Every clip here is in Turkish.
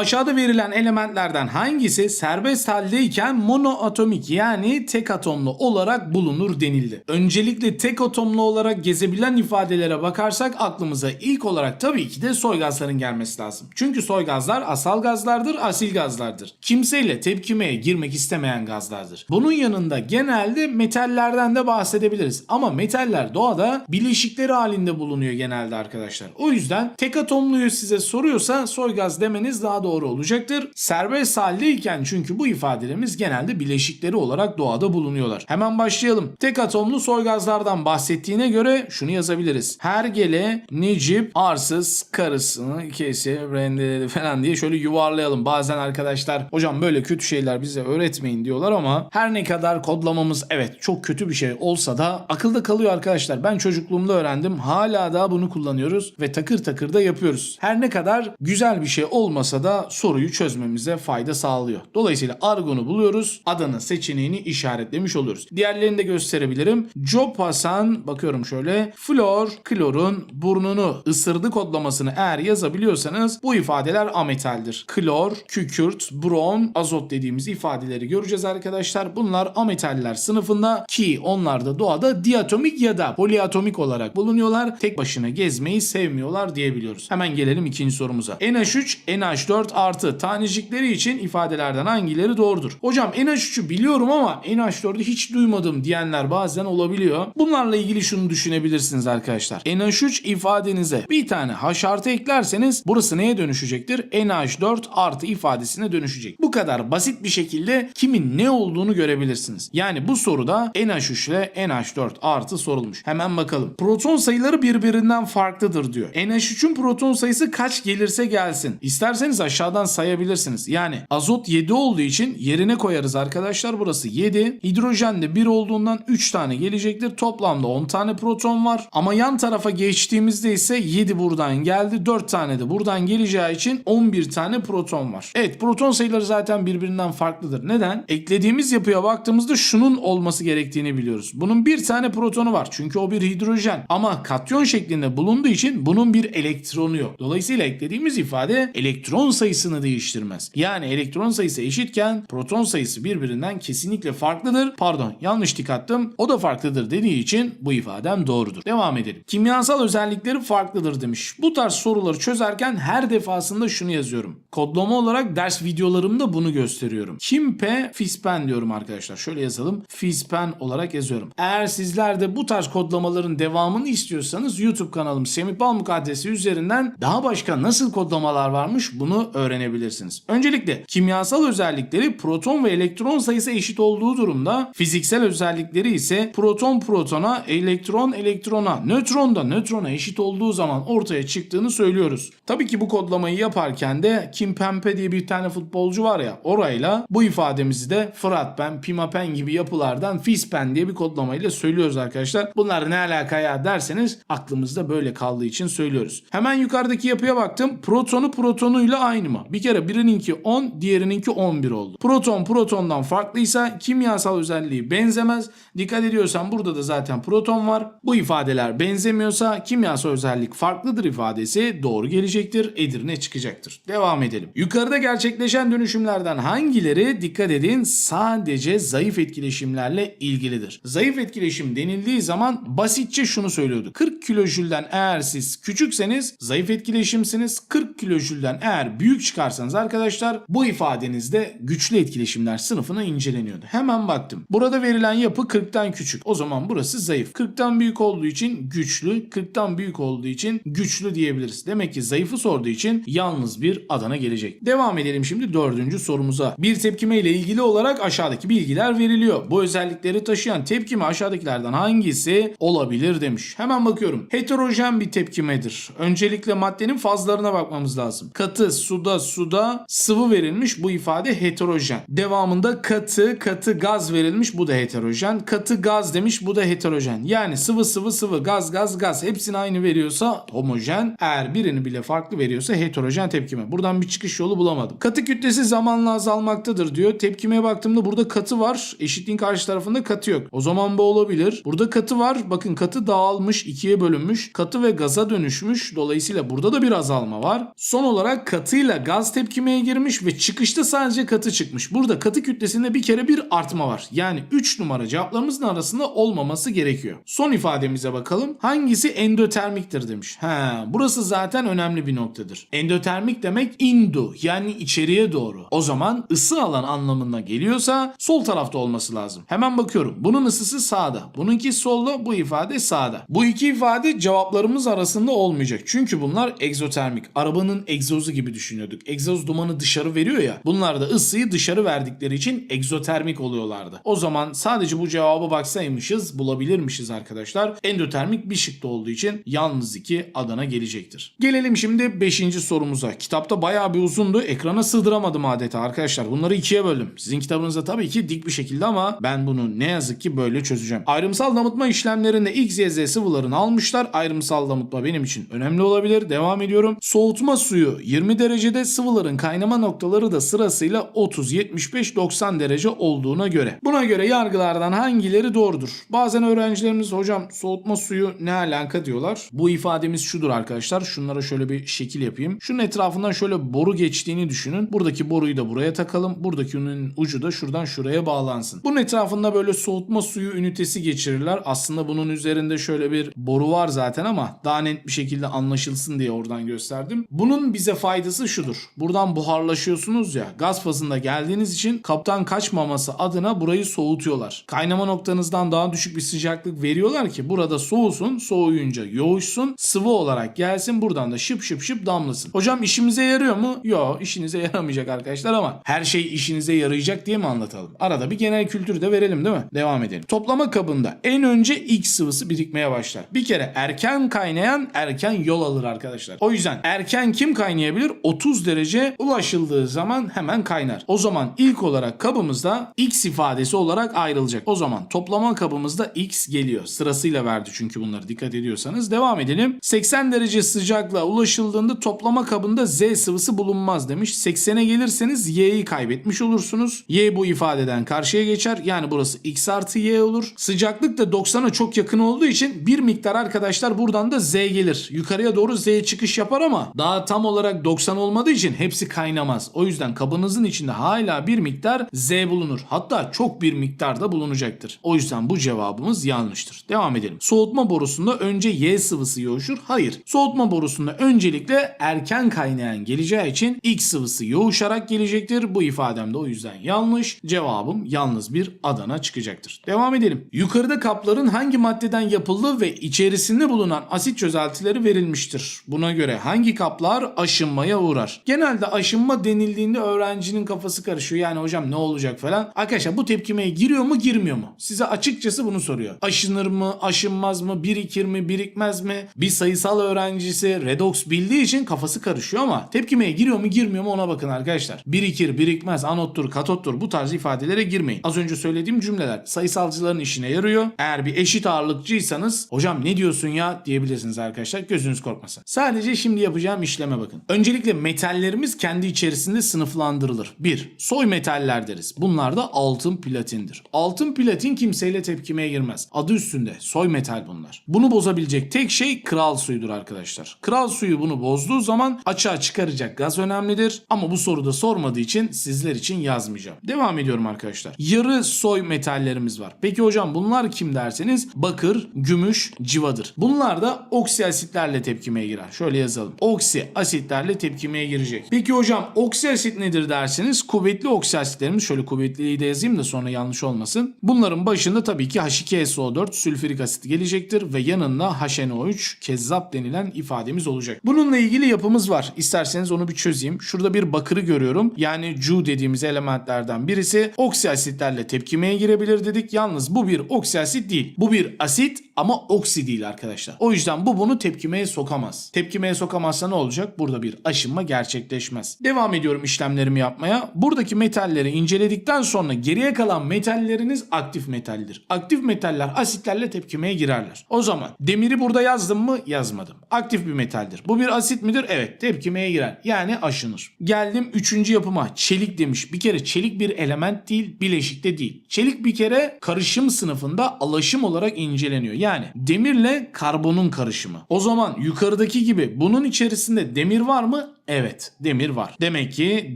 Aşağıda verilen elementlerden hangisi serbest haldeyken monoatomik yani tek atomlu olarak bulunur denildi. Öncelikle tek atomlu olarak gezebilen ifadelere bakarsak aklımıza ilk olarak tabii ki de soy gazların gelmesi lazım. Çünkü soy gazlar asal gazlardır, asil gazlardır. Kimseyle tepkimeye girmek istemeyen gazlardır. Bunun yanında genelde metallerden de bahsedebiliriz. Ama metaller doğada bileşikleri halinde bulunuyor genelde arkadaşlar. O yüzden tek atomluyu size soruyorsa soy gaz demeniz daha doğru olacaktır. Serbest haldeyken çünkü bu ifadelerimiz genelde bileşikleri olarak doğada bulunuyorlar. Hemen başlayalım. Tek atomlu soy gazlardan bahsettiğine göre şunu yazabiliriz. Hergele, Necip, arsız, karısını kesi, rendeledi falan diye şöyle yuvarlayalım. Bazen arkadaşlar hocam böyle kötü şeyler bize öğretmeyin diyorlar ama her ne kadar kodlamamız evet çok kötü bir şey olsa da akılda kalıyor arkadaşlar. Ben çocukluğumda öğrendim. Hala daha bunu kullanıyoruz ve takır takır da yapıyoruz. Her ne kadar güzel bir şey olmasa da soruyu çözmemize fayda sağlıyor. Dolayısıyla argonu buluyoruz. Adana seçeneğini işaretlemiş oluyoruz. Diğerlerini de gösterebilirim. Job Hasan bakıyorum şöyle. Flor, klorun burnunu ısırdı kodlamasını eğer yazabiliyorsanız bu ifadeler ametaldir. Klor, kükürt, brom, azot dediğimiz ifadeleri göreceğiz arkadaşlar. Bunlar ametaller sınıfında ki onlar da doğada diatomik ya da poliatomik olarak bulunuyorlar. Tek başına gezmeyi sevmiyorlar diyebiliyoruz. Hemen gelelim ikinci sorumuza. NH3, NH4 artı tanecikleri için ifadelerden hangileri doğrudur? Hocam NH3'ü biliyorum ama NH4'ü hiç duymadım diyenler bazen olabiliyor. Bunlarla ilgili şunu düşünebilirsiniz arkadaşlar. NH3 ifadenize bir tane H artı eklerseniz burası neye dönüşecektir? NH4 artı ifadesine dönüşecek. Bu kadar basit bir şekilde kimin ne olduğunu görebilirsiniz. Yani bu soruda NH3 ile NH4 artı sorulmuş. Hemen bakalım. Proton sayıları birbirinden farklıdır diyor. NH3'ün proton sayısı kaç gelirse gelsin. İsterseniz aşağıdan sayabilirsiniz. Yani azot 7 olduğu için yerine koyarız arkadaşlar. Burası 7. Hidrojen de 1 olduğundan 3 tane gelecektir. Toplamda 10 tane proton var. Ama yan tarafa geçtiğimizde ise 7 buradan geldi. 4 tane de buradan geleceği için 11 tane proton var. Evet proton sayıları zaten birbirinden farklıdır. Neden? Eklediğimiz yapıya baktığımızda şunun olması gerektiğini biliyoruz. Bunun bir tane protonu var. Çünkü o bir hidrojen. Ama katyon şeklinde bulunduğu için bunun bir elektronu yok. Dolayısıyla eklediğimiz ifade elektron sayısını değiştirmez. Yani elektron sayısı eşitken proton sayısı birbirinden kesinlikle farklıdır. Pardon yanlış tik attım. O da farklıdır dediği için bu ifadem doğrudur. Devam edelim. Kimyasal özellikleri farklıdır demiş. Bu tarz soruları çözerken her defasında şunu yazıyorum. Kodlama olarak ders videolarımda bunu gösteriyorum. Kimpe Fispen diyorum arkadaşlar. Şöyle yazalım. Fispen olarak yazıyorum. Eğer sizler de bu tarz kodlamaların devamını istiyorsanız YouTube kanalım Semih Balmuk adresi üzerinden daha başka nasıl kodlamalar varmış bunu öğrenebilirsiniz. Öncelikle kimyasal özellikleri proton ve elektron sayısı eşit olduğu durumda fiziksel özellikleri ise proton protona, elektron elektrona, nötron da nötrona eşit olduğu zaman ortaya çıktığını söylüyoruz. Tabii ki bu kodlamayı yaparken de Kim Pempe diye bir tane futbolcu var ya orayla bu ifademizi de Fıratpen, Pimapen gibi yapılardan Fispen diye bir kodlamayla söylüyoruz arkadaşlar. Bunlar ne alaka ya derseniz aklımızda böyle kaldığı için söylüyoruz. Hemen yukarıdaki yapıya baktım. Protonu protonuyla aynı mı? Bir kere birininki 10, diğerininki 11 oldu. Proton protondan farklıysa kimyasal özelliği benzemez. Dikkat ediyorsan burada da zaten proton var. Bu ifadeler benzemiyorsa kimyasal özellik farklıdır ifadesi doğru gelecektir. Edirne çıkacaktır. Devam edelim. Yukarıda gerçekleşen dönüşümlerden hangileri dikkat edin sadece zayıf etkileşimlerle ilgilidir. Zayıf etkileşim denildiği zaman basitçe şunu söylüyordu. 40 kilojülden eğer siz küçükseniz zayıf etkileşimsiniz. 40 kilojülden eğer büyük çıkarsanız arkadaşlar bu ifadenizde güçlü etkileşimler sınıfına inceleniyordu. Hemen baktım. Burada verilen yapı 40'tan küçük. O zaman burası zayıf. 40'tan büyük olduğu için güçlü, 40'tan büyük olduğu için güçlü diyebiliriz. Demek ki zayıfı sorduğu için yalnız bir Adana gelecek. Devam edelim şimdi dördüncü sorumuza. Bir tepkime ile ilgili olarak aşağıdaki bilgiler veriliyor. Bu özellikleri taşıyan tepkime aşağıdakilerden hangisi olabilir demiş. Hemen bakıyorum. Heterojen bir tepkimedir. Öncelikle maddenin fazlarına bakmamız lazım. Katı, suda, suda sıvı verilmiş bu ifade heterojen. Devamında katı, katı gaz verilmiş bu da heterojen. Katı gaz demiş bu da heterojen. Yani sıvı sıvı sıvı gaz gaz gaz hepsini aynı veriyorsa homojen. Eğer birini bile farklı veriyorsa heterojen tepkime. Buradan bir çıkış yolu bulamadım. Katı kütlesi zamanla azalmaktadır diyor. Tepkimeye baktığımda burada katı var. Eşitliğin karşı tarafında katı yok. O zaman bu olabilir. Burada katı var. Bakın katı dağılmış, ikiye bölünmüş. Katı ve gaza dönüşmüş. Dolayısıyla burada da bir azalma var. Son olarak katıyla Sırasıyla gaz tepkimeye girmiş ve çıkışta sadece katı çıkmış. Burada katı kütlesinde bir kere bir artma var. Yani 3 numara cevaplarımızın arasında olmaması gerekiyor. Son ifademize bakalım. Hangisi endotermiktir demiş. Ha, burası zaten önemli bir noktadır. Endotermik demek indo yani içeriye doğru. O zaman ısı alan anlamına geliyorsa sol tarafta olması lazım. Hemen bakıyorum. Bunun ısısı sağda. Bununki solda. Bu ifade sağda. Bu iki ifade cevaplarımız arasında olmayacak. Çünkü bunlar egzotermik. Arabanın egzozu gibi düşünüyorduk. Egzoz dumanı dışarı veriyor ya. Bunlar da ısıyı dışarı verdikleri için egzotermik oluyorlardı. O zaman sadece bu cevaba baksaymışız bulabilirmişiz arkadaşlar. Endotermik bir şıkta olduğu için yalnız iki Adana gelecektir. Gelelim şimdi 5. sorumuza. Kitapta bayağı bir uzundu. Ekrana sığdıramadım adeta arkadaşlar. Bunları ikiye böldüm. Sizin kitabınızda tabii ki dik bir şekilde ama ben bunu ne yazık ki böyle çözeceğim. Ayrımsal damıtma işlemlerinde X, Y, sıvılarını almışlar. Ayrımsal damıtma benim için önemli olabilir. Devam ediyorum. Soğutma suyu 20 derecede sıvıların kaynama noktaları da sırasıyla 30, 75, 90 derece olduğuna göre. Buna göre yargılardan hangileri doğrudur? Bazen öğrencilerimiz hocam soğutma suyu ne alaka diyorlar. Bu ifademiz şudur arkadaşlar. Şunlara şöyle bir şekil yapayım. Şunun etrafından şöyle boru geçtiğini düşünün. Buradaki boruyu da buraya takalım. Buradakinin ucu da şuradan şuraya bağlansın. Bunun etrafında böyle soğutma suyu ünitesi geçirirler. Aslında bunun üzerinde şöyle bir boru var zaten ama daha net bir şekilde anlaşılsın diye oradan gösterdim. Bunun bize faydası şudur. Buradan buharlaşıyorsunuz ya. Gaz fazında geldiğiniz için kaptan kaçmaması adına burayı soğutuyorlar. Kaynama noktanızdan daha düşük bir sıcaklık veriyorlar ki burada soğusun, soğuyunca yoğuşsun, sıvı olarak gelsin buradan da şıp şıp şıp damlasın. Hocam işimize yarıyor mu? Yok işinize yaramayacak arkadaşlar ama her şey işinize yarayacak diye mi anlatalım? Arada bir genel kültür de verelim değil mi? Devam edelim. Toplama kabında en önce X sıvısı birikmeye başlar. Bir kere erken kaynayan erken yol alır arkadaşlar. O yüzden erken kim kaynayabilir? 30 derece ulaşıldığı zaman hemen kaynar. O zaman ilk olarak kabımızda X ifadesi olarak ayrılacak. O zaman toplama kabımızda X geliyor. Sırasıyla verdi çünkü bunları dikkat ediyorsanız. Devam edelim. 80 derece sıcaklığa ulaşıldığında toplama kabında Z sıvısı bulunmaz demiş. 80'e gelirseniz Y'yi kaybetmiş olursunuz. Y bu ifadeden karşıya geçer. Yani burası X artı Y olur. Sıcaklık da 90'a çok yakın olduğu için bir miktar arkadaşlar buradan da Z gelir. Yukarıya doğru Z çıkış yapar ama daha tam olarak 90 olmadığı için hepsi kaynamaz. O yüzden kabınızın içinde hala bir miktar Z bulunur. Hatta çok bir miktarda bulunacaktır. O yüzden bu cevabımız yanlıştır. Devam edelim. Soğutma borusunda önce Y sıvısı yoğuşur. Hayır. Soğutma borusunda öncelikle erken kaynayan geleceği için X sıvısı yoğuşarak gelecektir. Bu ifadem de o yüzden yanlış. Cevabım yalnız bir Adana çıkacaktır. Devam edelim. Yukarıda kapların hangi maddeden yapıldığı ve içerisinde bulunan asit çözeltileri verilmiştir. Buna göre hangi kaplar aşınmaya uğrar? Genelde aşınma denildiğinde öğrencinin kafası karışıyor. Yani hocam ne olacak falan. Arkadaşlar bu tepkimeye giriyor mu girmiyor mu? Size açıkçası bunu soruyor. Aşınır mı, aşınmaz mı, birikir mi, birikmez mi? Bir sayısal öğrencisi redox bildiği için kafası karışıyor ama tepkimeye giriyor mu girmiyor mu ona bakın arkadaşlar. Birikir, birikmez, anottur, katottur bu tarz ifadelere girmeyin. Az önce söylediğim cümleler sayısalcıların işine yarıyor. Eğer bir eşit ağırlıkçıysanız hocam ne diyorsun ya diyebilirsiniz arkadaşlar. Gözünüz korkmasın. Sadece şimdi yapacağım işleme bakın. Öncelikle metallerimiz kendi içerisinde sınıflandırılır. 1. Soy metaller deriz. Bunlar da altın platindir. Altın platin kimseyle tepkimeye girmez. Adı üstünde soy metal bunlar. Bunu bozabilecek tek şey kral suyudur arkadaşlar. Kral suyu bunu bozduğu zaman açığa çıkaracak gaz önemlidir. Ama bu soruda sormadığı için sizler için yazmayacağım. Devam ediyorum arkadaşlar. Yarı soy metallerimiz var. Peki hocam bunlar kim derseniz bakır, gümüş, civadır. Bunlar da oksi asitlerle tepkimeye girer. Şöyle yazalım. Oksi asitlerle tepkimeye girecek. Peki hocam oksi asit nedir derseniz kuvvetli oksi asitlerimiz şöyle kuvvetliliği de yazayım da sonra yanlış olmasın. Bunların başında tabii ki H2SO4 sülfürik asit gelecektir ve yanında HNO3 kezzap denilen ifademiz olacak. Bununla ilgili yapımız var. İsterseniz onu bir çözeyim. Şurada bir bakırı görüyorum. Yani Cu dediğimiz elementlerden birisi oksi asitlerle tepkimeye girebilir dedik. Yalnız bu bir oksi asit değil. Bu bir asit ama oksi değil arkadaşlar. O yüzden bu bunu tepkimeye sokamaz. Tepkimeye sokamazsa ne olacak? Burada bir aşınma gerçekleşmez. Devam ediyorum işlemlerimi yapmaya. Buradaki metalleri inceledikten sonra geriye kalan metalleriniz aktif metaldir. Aktif metaller asitlerle tepkimeye girerler. O zaman demiri burada yazdım mı? Yazmadım. Aktif bir metaldir. Bu bir asit midir? Evet. Tepkimeye girer. Yani aşınır. Geldim üçüncü yapıma. Çelik demiş. Bir kere çelik bir element değil, bileşik de değil. Çelik bir kere karışım sınıfında alaşım olarak inceleniyor. Yani demirle karbonun karışımı. O zaman yukarıdaki gibi bunun içerisinde demir var mı? Evet demir var. Demek ki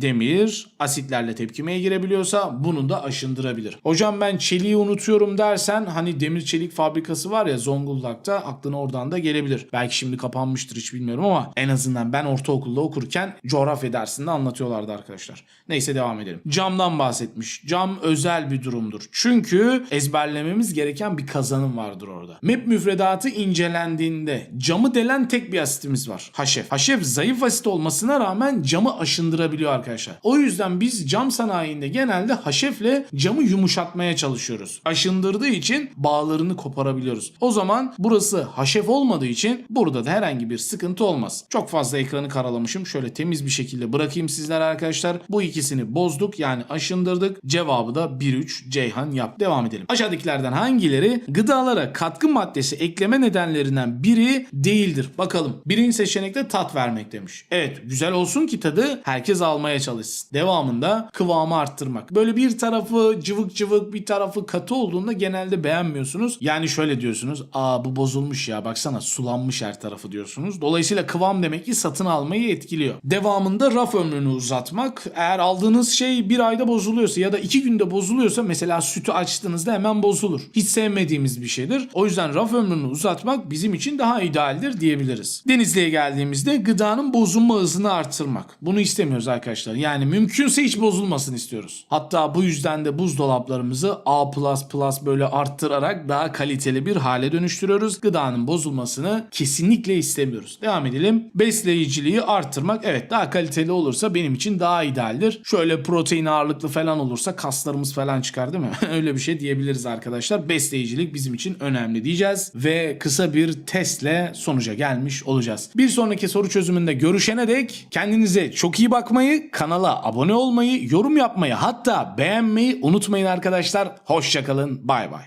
demir asitlerle tepkimeye girebiliyorsa bunu da aşındırabilir. Hocam ben çeliği unutuyorum dersen hani demir çelik fabrikası var ya Zonguldak'ta aklına oradan da gelebilir. Belki şimdi kapanmıştır hiç bilmiyorum ama en azından ben ortaokulda okurken coğrafya dersinde anlatıyorlardı arkadaşlar. Neyse devam edelim. Camdan bahsetmiş. Cam özel bir durumdur. Çünkü ezberlememiz gereken bir kazanım vardır orada. MEP müfredatı incelendiğinde camı delen tek bir asitimiz var. Haşef. Haşef zayıf asit olmasına rağmen camı aşındırabiliyor arkadaşlar. O yüzden biz cam sanayinde genelde haşefle camı yumuşatmaya çalışıyoruz. Aşındırdığı için bağlarını koparabiliyoruz. O zaman burası haşef olmadığı için burada da herhangi bir sıkıntı olmaz. Çok fazla ekranı karalamışım. Şöyle temiz bir şekilde bırakayım sizlere arkadaşlar. Bu ikisini bozduk yani aşındırdık. Cevabı da 1-3 Ceyhan yap. Devam edelim. Aşağıdakilerden hangileri gıdalara katkı maddesi ekleme nedenlerinden biri değildir? Bakalım. Birinci seçenekte tat vermek demiş. Evet güzel olsun ki tadı herkes almaya çalışsın. Devamında kıvamı arttırmak. Böyle bir tarafı cıvık cıvık bir tarafı katı olduğunda genelde beğenmiyorsunuz. Yani şöyle diyorsunuz. Aa bu bozulmuş ya baksana sulanmış her tarafı diyorsunuz. Dolayısıyla kıvam demek ki satın almayı etkiliyor. Devamında raf ömrünü uzatmak. Eğer aldığınız şey bir ayda bozuluyorsa ya da iki günde bozuluyorsa mesela sütü açtığınızda hemen bozulur. Hiç sevmediğimiz bir şeydir. O yüzden raf ömrünü uzatmak bizim için daha idealdir diyebiliriz. Denizli'ye geldiğimizde gıdanın bozulma hızını artırmak. Bunu istemiyoruz arkadaşlar. Yani mümkünse hiç bozulmasın istiyoruz. Hatta bu yüzden de buzdolaplarımızı A++ böyle arttırarak daha kaliteli bir hale dönüştürüyoruz. Gıdanın bozulmasını kesinlikle istemiyoruz. Devam edelim. Besleyiciliği arttırmak. Evet daha kaliteli olursa benim için daha idealdir. Şöyle protein ağırlıklı falan olursa kaslarımız falan çıkar değil mi? Öyle bir şey diyebiliriz arkadaşlar. Besleyicilik bizim için önemli diyeceğiz. Ve kısa bir testle sonuca gelmiş olacağız. Bir sonraki soru çözümünde görüşene dek kendinize çok iyi bakmayı, kanala abone olmayı, yorum yapmayı hatta beğenmeyi unutmayın arkadaşlar. Hoşçakalın. Bay bay.